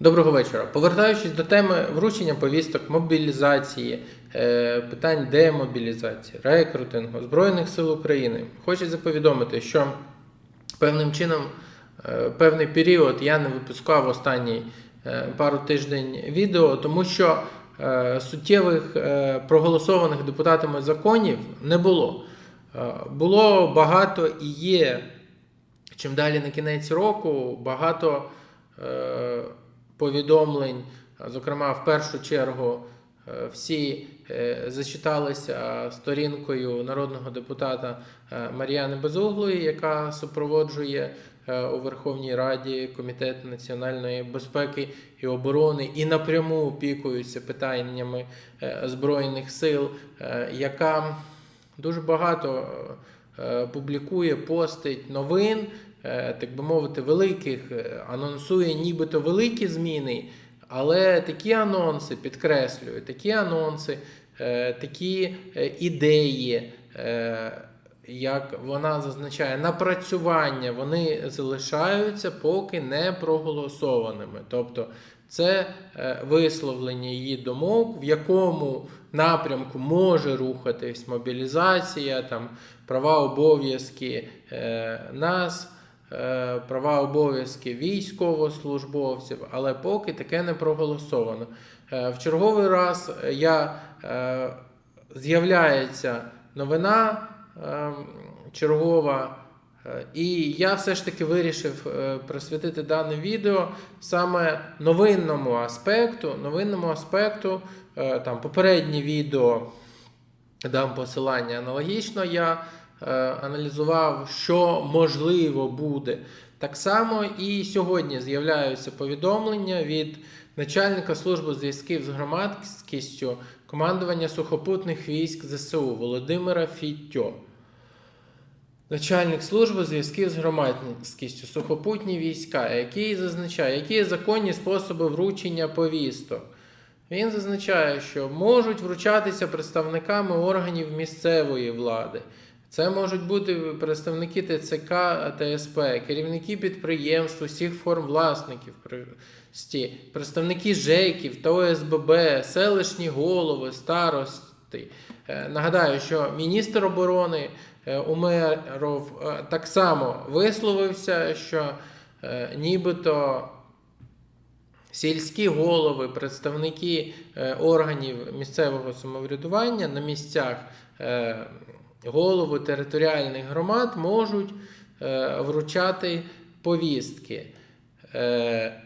Доброго вечора. Повертаючись до теми вручення повісток, мобілізації, е, питань демобілізації, рекрутингу Збройних сил України, хочеться повідомити, що певним чином е, певний період я не випускав останній е, пару тиждень відео, тому що суттєвих проголосованих депутатами законів не було. Було багато і є чим далі на кінець року багато повідомлень, зокрема, в першу чергу, е, всі е, зачиталися сторінкою народного депутата е, Мар'яни Безуглої, яка супроводжує у Верховній Раді Комітет національної безпеки і оборони і напряму опікується питаннями Збройних сил, яка дуже багато публікує, постить новин, так би мовити, великих, е, анонсує нібито великі зміни, але такі анонси, підкреслюю, такі анонси, е, такі е, ідеї, е, як вона зазначає, напрацювання, вони залишаються поки не проголосованими. Тобто це е, висловлення її думок, в якому напрямку може рухатись мобілізація, там, права обов'язки е, нас, е, права обов'язки військовослужбовців, але поки таке не проголосовано. Е, В черговий раз я е, з'являється новина е, чергова. Е, І я все ж таки вирішив е, присвятити дане відео саме новинному аспекту. Новинному аспекту, е, там попереднє відео дам посилання аналогічно. Я е, аналізував, що можливо буде. Так само і сьогодні з'являються повідомлення від начальника служби зв'язків з громадськістю командування сухопутних військ ЗСУ Володимира Фіттьо. Начальник служби зв'язків з громадськістю сухопутні війська, який зазначає, які законні способи вручення повісток. Він зазначає, що можуть вручатися представниками органів місцевої влади. Це можуть бути представники ТЦК, ТСП, керівники підприємств, усіх форм власників, представники ЖЕКів та ОСББ, селищні голови, старости. Е, Нагадаю, що міністр оборони е, Умеров е, так само висловився, що нібито сільські голови, представники органів місцевого самоврядування на місцях голови територіальних громад можуть е, вручати повістки. Е,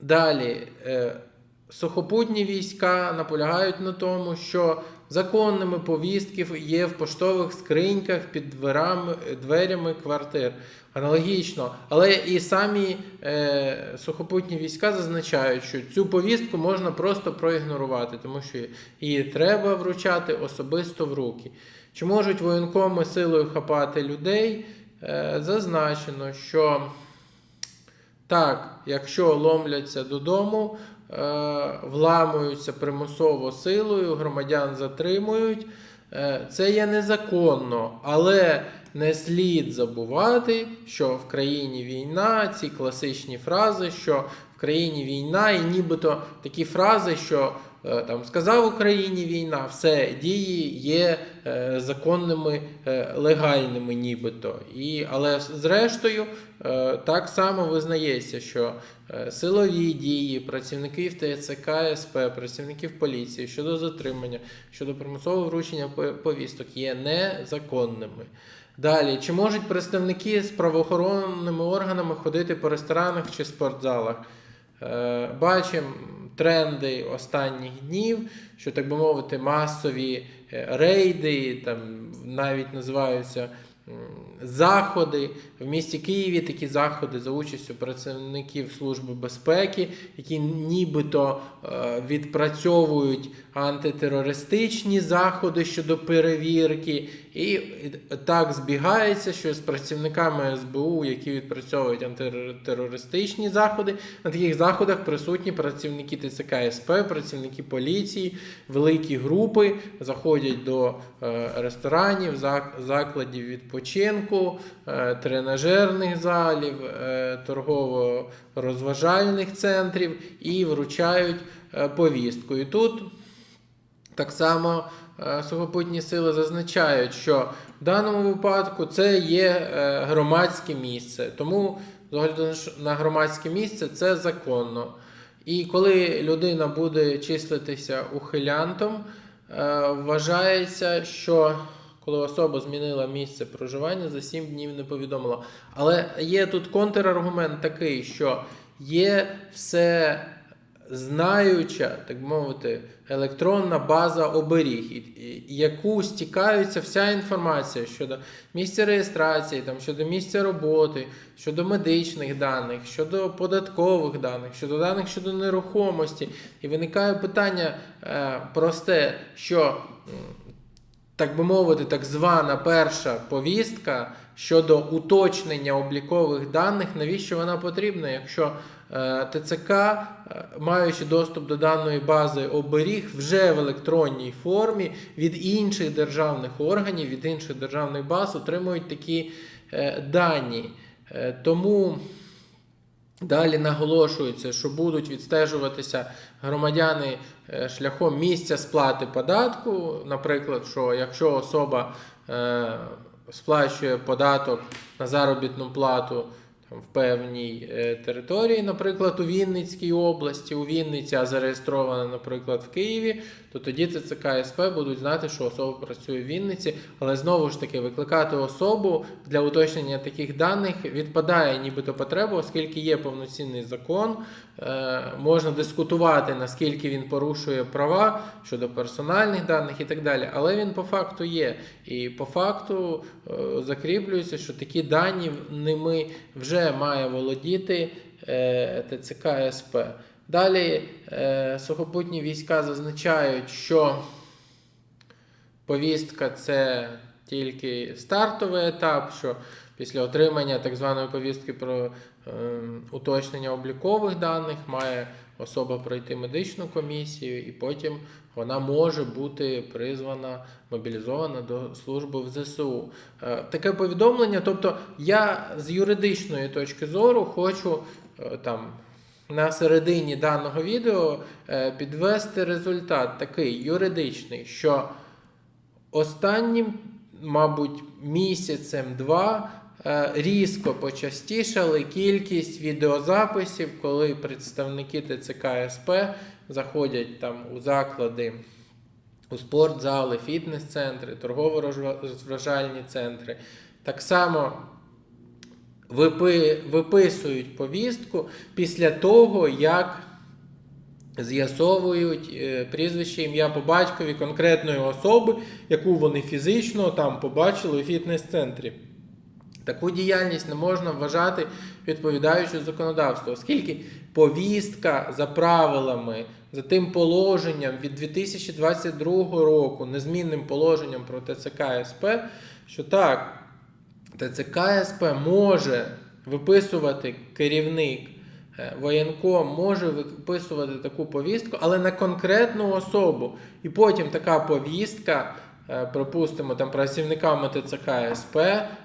Далі, е, сухопутні війська наполягають на тому, що законними повістки є в поштових скриньках під дверами, дверями квартир. Аналогічно, але і самі е, сухопутні війська зазначають, що цю повістку можна просто проігнорувати, тому що її треба вручати особисто в руки. Чи можуть воєнкоми силою хапати людей? Е, зазначено, що так, якщо ломляться додому, е, вламуються примусово силою, громадян затримують. Е, Це є незаконно, але не слід забувати, що в країні війна, ці класичні фрази, що в країні війна, і нібито такі фрази, що там сказав Україні війна, все дії є е, законними, е, легальними, нібито. І, але зрештою, е, так само визнається, що е, силові дії працівників ТЦК СП, працівників поліції щодо затримання, щодо примусового вручення повісток є незаконними. Далі, чи можуть представники з правоохоронними органами ходити по ресторанах чи спортзалах? Е, Бачимо тренди останніх днів, що так би мовити, масові е, рейди, там навіть називаються заходи. В місті Києві такі заходи за участю працівників Служби безпеки, які нібито е, відпрацьовують антитерористичні заходи щодо перевірки. І так збігається, що з працівниками СБУ, які відпрацьовують антитерористичні заходи, на таких заходах присутні працівники ТЦК СП, працівники поліції, великі групи заходять до е, ресторанів, закладів відпочинку. е, тренажерних залів, е, торгово-розважальних центрів і вручають повістку. Тут так само е, сухопутні сили зазначають, що в даному випадку це є е, громадське місце. Тому з огляду на громадське місце це законно. І коли людина буде числитися ухилянтом, е, вважається, що коли особа змінила місце проживання, за 7 днів не повідомила. Але є тут контраргумент такий, що є все знаюча, так мовити, електронна база оберіг, яку стікаються вся інформація щодо місця реєстрації, там, щодо місця роботи, щодо медичних даних, щодо податкових даних, щодо даних щодо нерухомості. І виникає питання е, просте, що так би мовити, так звана перша повістка щодо уточнення облікових даних, навіщо вона потрібна, якщо ТЦК, е, маючи доступ до даної бази оберіг вже в електронній формі від інших державних органів, від інших державних баз отримують такі е, дані. Е, Тому Далі наголошується, що будуть відстежуватися громадяни е, шляхом місця сплати податку. Наприклад, що якщо особа е, сплачує податок на заробітну плату в певній е, території, наприклад, у Вінницькій області, у Вінниці, а зареєстрована, наприклад, в Києві, то тоді ЦЦК СП будуть знати, що особа працює в Вінниці, але знову ж таки викликати особу для уточнення таких даних відпадає нібито потреба, оскільки є повноцінний закон, е, можна дискутувати, наскільки він порушує права щодо персональних даних і так далі. Але він по факту є. І по факту закріплюється, що такі дані ними вже має володіти е, ТЦК СП. Далі е, сухопутні війська зазначають, що повістка це тільки стартовий етап, що після отримання так званої повістки про е, уточнення облікових даних має особа пройти медичну комісію, і потім вона може бути призвана, мобілізована до служби в ЗСУ. Е, таке повідомлення, тобто я з юридичної точки зору хочу е, там. На середині даного відео е, підвести результат такий юридичний, що останнім, мабуть, місяцем-два різко почастішали кількість відеозаписів, коли представники ТЦК СП заходять там у заклади, у спортзали, фітнес-центри, торгово-розважальні центри. Так само випи, виписують повістку після того, як з'ясовують е, прізвище, ім'я по батькові конкретної особи, яку вони фізично там побачили у фітнес-центрі. Таку діяльність не можна вважати відповідаючою законодавству, оскільки повістка за правилами, за тим положенням від 2022 року, незмінним положенням про ТЦК СП, що так, ТЦК СП може виписувати керівник е, воєнком, може виписувати таку повістку, але на конкретну особу. І потім така повістка, припустимо, там працівниками ТЦК СП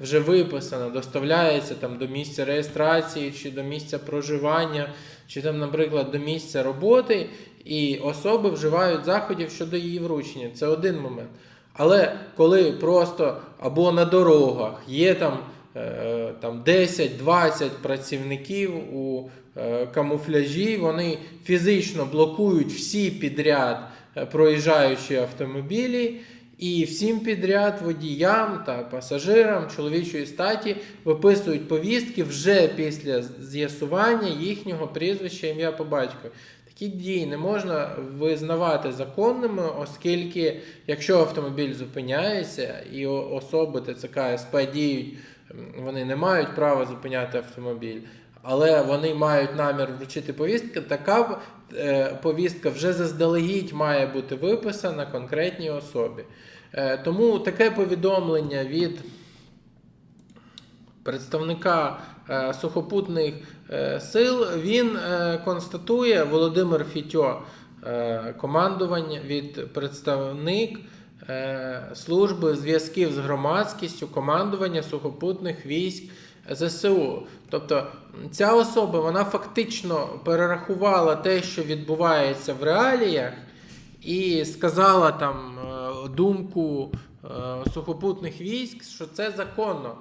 вже виписана, доставляється там до місця реєстрації чи до місця проживання, чи там, наприклад, до місця роботи, і особи вживають заходів щодо її вручення. Це один момент. Але коли просто або на дорогах є там, е, там 10-20 працівників у е, камуфляжі, вони фізично блокують всі підряд е, проїжджаючі автомобілі, і всім підряд водіям та пасажирам чоловічої статі виписують повістки вже після з'ясування їхнього прізвища ім'я по батькові. Такі дії не можна визнавати законними, оскільки якщо автомобіль зупиняється і особи ТЦК СП діють, вони не мають права зупиняти автомобіль, але вони мають намір вручити повістки, така е, повістка вже заздалегідь має бути виписана конкретній особі. Е, тому таке повідомлення від представника е, сухопутних сил, він констатує Володимир Фітьо, командування від представник служби зв'язків з громадськістю командування сухопутних військ ЗСУ. Тобто ця особа вона фактично перерахувала те, що відбувається в реаліях, і сказала там е, думку е, сухопутних військ, що це законно.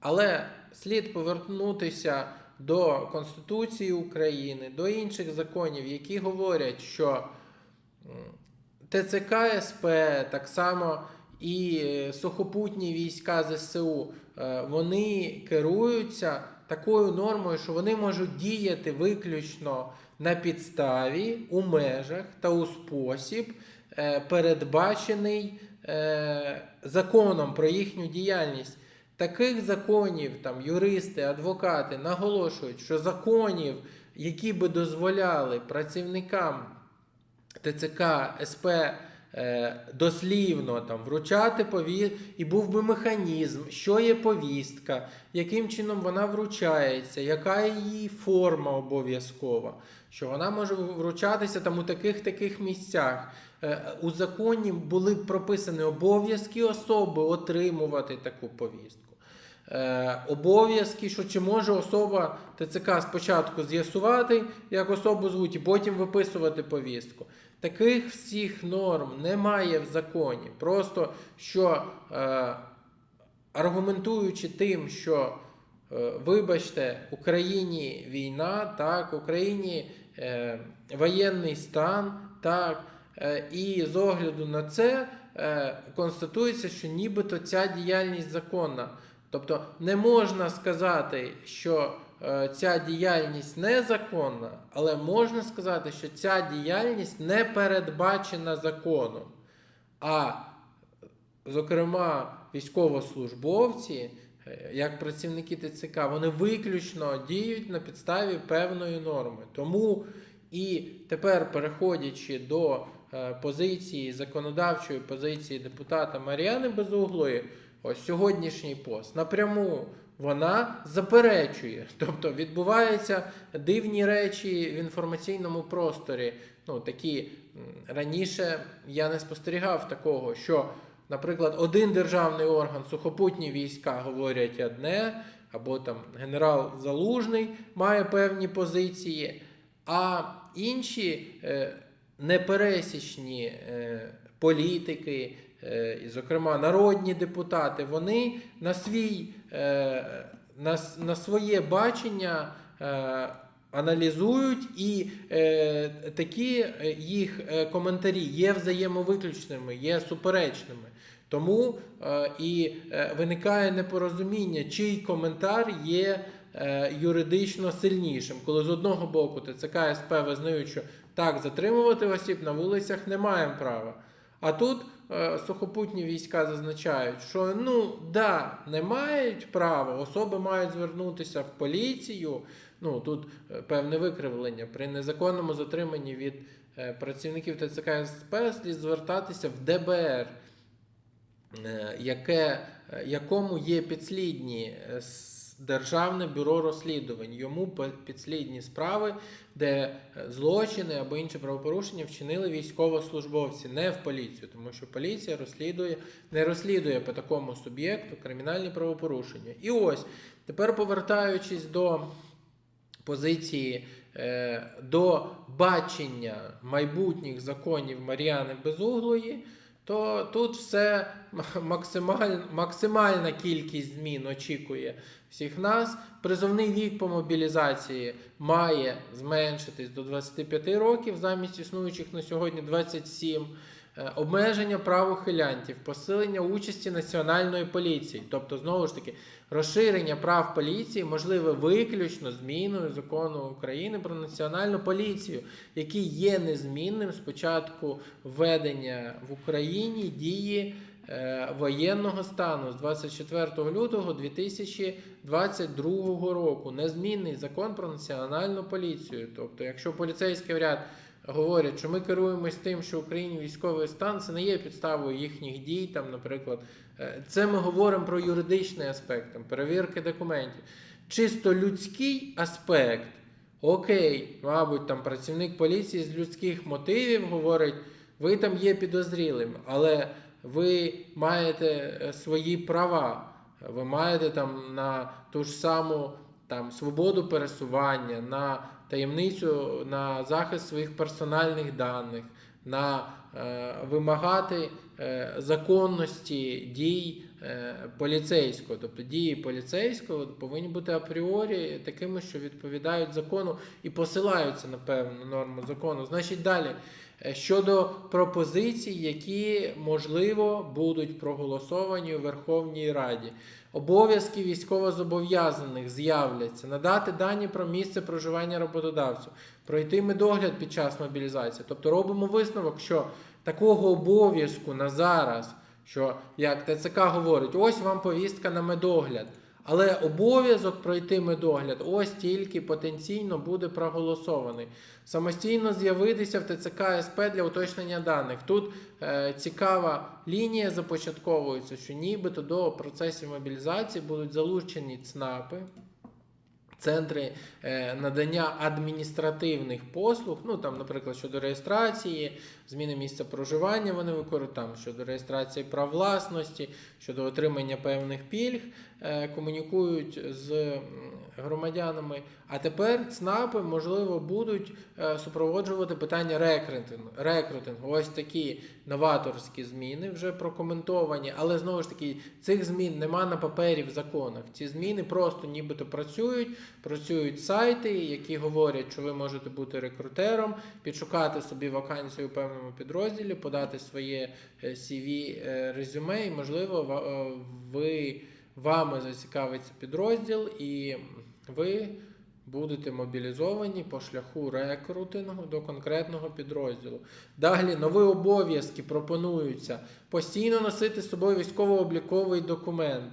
Але слід повернутися до Конституції України, до інших законів, які говорять, що ТЦК СП, так само і е, сухопутні війська ЗСУ, вони керуються такою нормою, що вони можуть діяти виключно на підставі, у межах та у спосіб, е, передбачений е, законом про їхню діяльність. Таких законів там юристи, адвокати наголошують, що законів, які би дозволяли працівникам ТЦК СП е, дослівно там вручати пові... і був би механізм, що є повістка, яким чином вона вручається, яка її форма обов'язкова, що вона може вручатися там у таких таких місцях. Е, У законі були прописані обов'язки особи отримувати таку повістку. Е, обов'язки, що чи може особа ТЦК спочатку з'ясувати, як особу звуть, і потім виписувати повістку. Таких всіх норм немає в законі. Просто що е, аргументуючи тим, що, е, вибачте, Україні війна, так, Україні е, воєнний стан, так, е, і з огляду на це е, констатується, що нібито ця діяльність законна. Тобто не можна сказати, що ця діяльність незаконна, але можна сказати, що ця діяльність не передбачена законом. А, зокрема, військовослужбовці, е, як працівники ТЦК, вони виключно діють на підставі певної норми. Тому і тепер, переходячи до е, позиції законодавчої позиції депутата Мар'яни Безуглої, ось сьогоднішній пост напряму вона заперечує. Тобто відбуваються дивні речі в інформаційному просторі. Ну, такі раніше я не спостерігав такого, що, наприклад, один державний орган, сухопутні війська говорять одне, або там генерал Залужний має певні позиції, а інші е, непересічні е, політики, і, зокрема, народні депутати, вони на свій е, на, на своє бачення е, аналізують, і е, такі е, їх е, коментарі є взаємовиключними, є суперечними. Тому е, і е, виникає непорозуміння, чий коментар є е, юридично сильнішим, коли з одного боку ТЦК СП визнають, що так затримувати осіб на вулицях не маємо права. А тут е, сухопутні війська зазначають, що ну да, не мають права, особи мають звернутися в поліцію. Ну тут е, певне викривлення при незаконному затриманні від е, працівників ТЦК СП слід звертатися в ДБР, е, яке, е, якому є підслідні е, с- Державне бюро розслідувань. Йому підслідні справи, де е, злочини або інші правопорушення вчинили військовослужбовці, не в поліцію, тому що поліція розслідує, не розслідує по такому суб'єкту кримінальні правопорушення. І ось тепер повертаючись до позиції е, до бачення майбутніх законів Мар'яни Безуглої, то тут все максималь, максимальна кількість змін очікує всіх нас. Призовний вік по мобілізації має зменшитись до 25 років замість існуючих на сьогодні 27. Е, Обмеження прав ухилянтів, посилення участі національної поліції, тобто знову ж таки розширення прав поліції можливе виключно зміною закону України про національну поліцію, який є незмінним з початку введення в Україні дії е, воєнного стану з 24 лютого 2022 року. Незмінний закон про національну поліцію. Тобто, якщо поліцейський ряд говорять, що ми керуємось тим, що в Україні військовий стан, це не є підставою їхніх дій. Там, наприклад, Е, це ми говоримо про юридичний аспект, там, перевірки документів. Чисто людський аспект. Окей, мабуть, там працівник поліції з людських мотивів говорить, ви там є підозрілим, але ви маєте е, свої права. Ви маєте там на ту ж саму там, свободу пересування, на таємницю, на захист своїх персональних даних, на е, вимагати е, законності дій е, поліцейського. Тобто дії поліцейського повинні бути апріорі такими, що відповідають закону і посилаються на певну норму закону. Значить, далі. Е, Щодо пропозицій, які можливо будуть проголосовані у Верховній Раді, обов'язки військовозобов'язаних з'являться надати дані про місце проживання роботодавцю, пройти медогляд під час мобілізації. Тобто робимо висновок, що такого обов'язку на зараз, що як ТЦК говорить, ось вам повістка на медогляд. Але обов'язок пройти медогляд ось тільки потенційно буде проголосований. Самостійно з'явитися в ТЦК СП для уточнення даних. Тут е, цікава лінія започатковується, що нібито до процесів мобілізації будуть залучені ЦНАПи, центри е, надання адміністративних послуг, ну там, наприклад, щодо реєстрації, зміни місця проживання вони використовують, щодо реєстрації прав власності, щодо отримання певних пільг, е, комунікують з громадянами. А тепер ЦНАПи, можливо, будуть е, супроводжувати питання рекрутингу. рекрутингу. Ось такі новаторські зміни вже прокоментовані, але знову ж таки цих змін нема на папері в законах. Ці зміни просто нібито працюють, працюють сайти, які говорять, що ви можете бути рекрутером, підшукати собі вакансію в певному підрозділі, подати своє е, CV е, резюме, і можливо е, ви вами зацікавиться підрозділ, і ви будете мобілізовані по шляху рекрутингу до конкретного підрозділу. Далі нові обов'язки пропонуються постійно носити з собою військово-обліковий документ.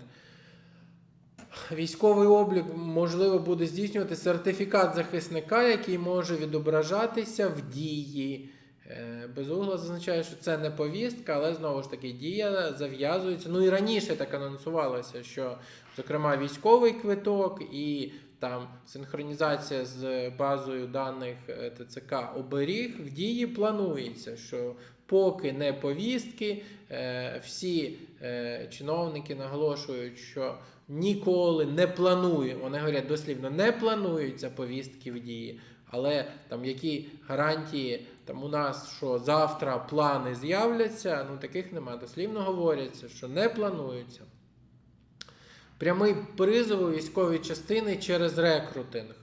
Військовий облік можливо буде здійснювати сертифікат захисника, який може відображатися в дії. Е, Безугла зазначає, що це не повістка, але знову ж таки дія зав'язується. Ну і раніше так анонсувалося, що, зокрема, військовий квиток і там синхронізація з базою даних е, ТЦК оберіг в дії планується, що поки не повістки, е, всі чиновники наголошують, що ніколи не планують, вони говорять дослівно, не плануються повістки в дії. Але там які гарантії там у нас, що завтра плани з'являться, ну таких немає. Дослівно говоряться, що не плануються. Прямий призов у військові частини через рекрутинг.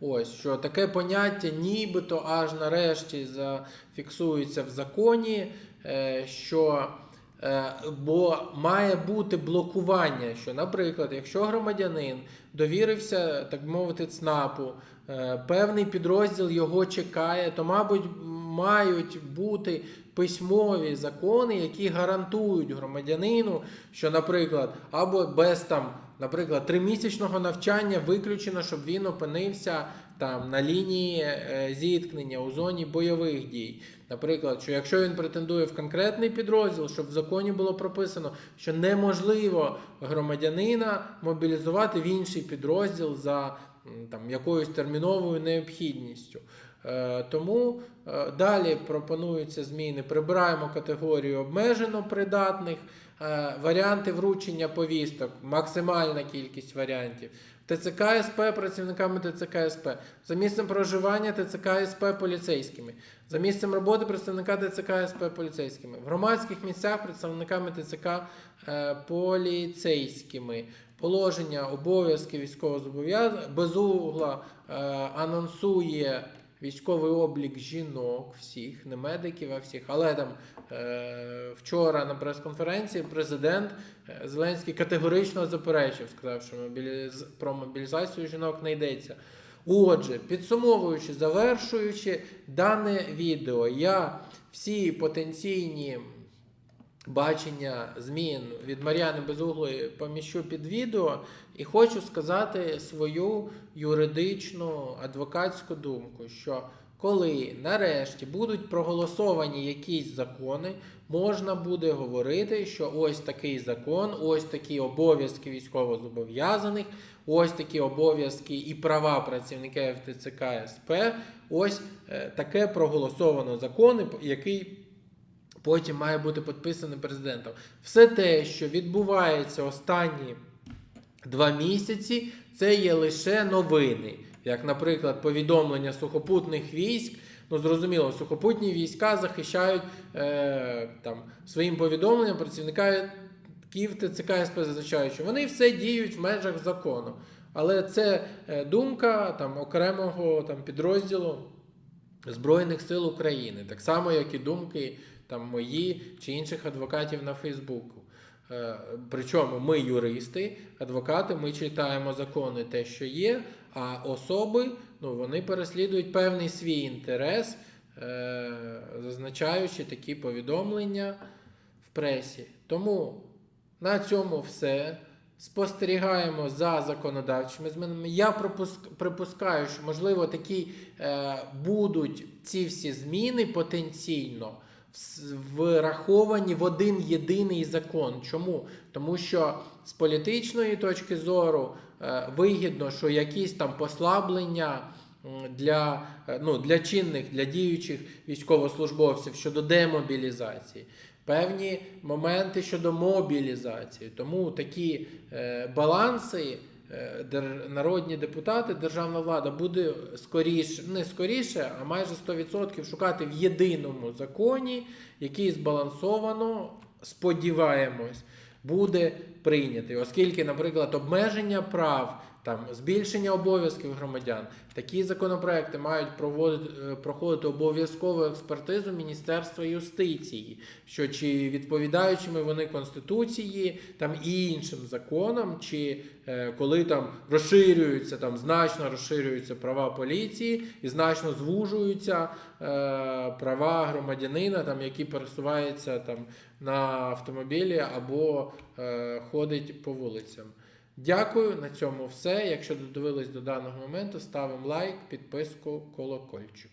Ось що таке поняття, нібито аж нарешті зафіксується в законі, е, що е, бо має бути блокування, що, наприклад, якщо громадянин довірився, так мовити, ЦНАПу, е, певний підрозділ його чекає, то, мабуть, мають бути письмові закони, які гарантують громадянину, що, наприклад, або без там, наприклад, тримісячного навчання виключено, щоб він опинився там на лінії е, зіткнення у зоні бойових дій. Наприклад, що якщо він претендує в конкретний підрозділ, щоб в законі було прописано, що неможливо громадянина мобілізувати в інший підрозділ за там якоюсь терміновою необхідністю. Е, Тому е, далі пропонуються зміни. Прибираємо категорію обмежено придатних, варіанти вручення повісток, максимальна кількість варіантів. ТЦК СП працівниками ТЦК СП, за місцем проживання ТЦК СП поліцейськими, за місцем роботи представника ТЦК СП поліцейськими, в громадських місцях представниками ТЦК е, поліцейськими. Положення обов'язки військовозобов'язаних безугла е, анонсує військовий облік жінок, всіх, не медиків, а всіх. Але там вчора на прес-конференції президент е, Зеленський категорично заперечив, сказав, що про мобілізацію жінок не йдеться. Отже, підсумовуючи, завершуючи дане відео, я всі потенційні бачення змін від Мар'яни Безуглої поміщу під відео і хочу сказати свою юридичну адвокатську думку, що коли нарешті будуть проголосовані якісь закони, можна буде говорити, що ось такий закон, ось такі обов'язки військовозобов'язаних, ось такі обов'язки і права працівників ТЦК СП, ось е, таке проголосовано закон, який потім має бути підписаний президентом. Все те, що відбувається останні два місяці, це є лише новини. Як, наприклад, повідомлення сухопутних військ. Ну, зрозуміло, сухопутні війська захищають е, там, своїм повідомленням працівника Київ ТЦК СП зазначає, що вони все діють в межах закону. Але це е, думка там, окремого там, підрозділу Збройних сил України, так само, як і думки там, мої чи інших адвокатів на Фейсбуку. Е, Причому ми юристи, адвокати, ми читаємо закони те, що є, а особи ну, вони переслідують певний свій інтерес, е, зазначаючи такі повідомлення в пресі. Тому на цьому все. Спостерігаємо за законодавчими змінами. Я припуск- припускаю, що можливо такі е, будуть ці всі зміни потенційно враховані в один єдиний закон. Чому? Тому що з політичної точки зору вигідно, що якісь там послаблення для, е, ну, для чинних, для діючих військовослужбовців щодо демобілізації. Певні моменти щодо мобілізації. Тому такі е, баланси е, народні депутати, державна влада буде скоріше, не скоріше, а майже 100% шукати в єдиному законі, який збалансовано, сподіваємось, буде прийнятий. Оскільки, наприклад, обмеження прав. Там збільшення обов'язків громадян. Такі законопроекти мають проводити, е, проходити обов'язкову експертизу Міністерства юстиції, що чи відповідаючими вони Конституції там і іншим законам, чи е, коли там розширюються, там значно розширюються права поліції і значно звужуються е, права громадянина, там, які пересуваються там на автомобілі або е, ходить по вулицям. Дякую, на цьому все. Якщо додивились до даного моменту, ставимо лайк, підписку, колокольчик.